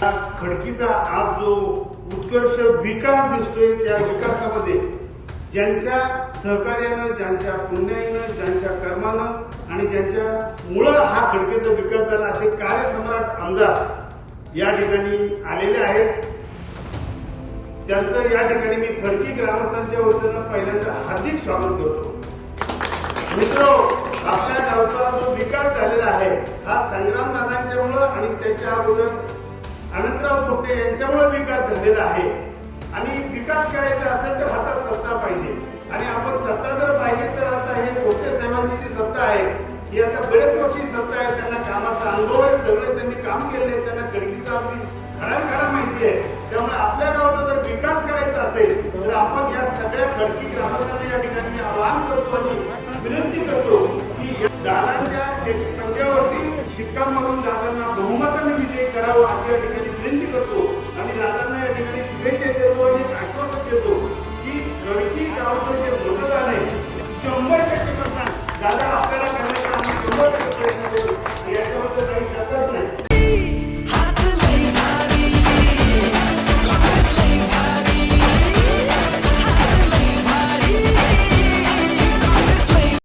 खडकीचा आज जो उत्कर्ष विकास दिसतोय त्या विकासामध्ये ज्यांच्या सहकार्यानं ज्यांच्या पुण्याईनं ज्यांच्या कर्मानं आणि ज्यांच्या मुळं हा खडकीचा विकास झाला असे कार्यसम्राट आमदार या ठिकाणी आलेले आहेत. त्यांचं या ठिकाणी मी खडकी ग्रामस्थांच्या वतीनं पहिल्यांदा हार्दिक स्वागत करतो. मित्र आपल्या गावचा जो विकास झालेला आहे हा संग्राम दादांच्यामुळं आणि त्याच्या अगोदर अनंतराव थोपटे यांच्यामुळे विकास झालेला आहे. आणि विकास करायचा असेल तर हातात सत्ता पाहिजे. आणि आपण सत्ता जर पाहिजे तर आता हे थोपटे साहेबांची जी सत्ता आहे ही आता बरेच वर्षी सत्ता आहे. त्यांना कामाचा अनुभव आहे सगळे त्यांनी काम केले आहे त्यांना खडकीचा अगदी खडाखडा माहिती आहे. त्यामुळे आपल्या गावाचा जर विकास करायचा असेल तर आपण या सगळ्या खडकी ग्रामस्थांना या ठिकाणी आवाहन करतो आणि विनंती करतो की या दादांच्या शिक्कामधून जाताना बहुमताने विजय करावा अशी या ठिकाणी विनंती करतो आणि जाताना या ठिकाणी शुभेच्छा देतो आणि आश्वासन देतो की गडकी गावचं जे मतदान आहे शंभर टक्के मतदान दादा आपल्याला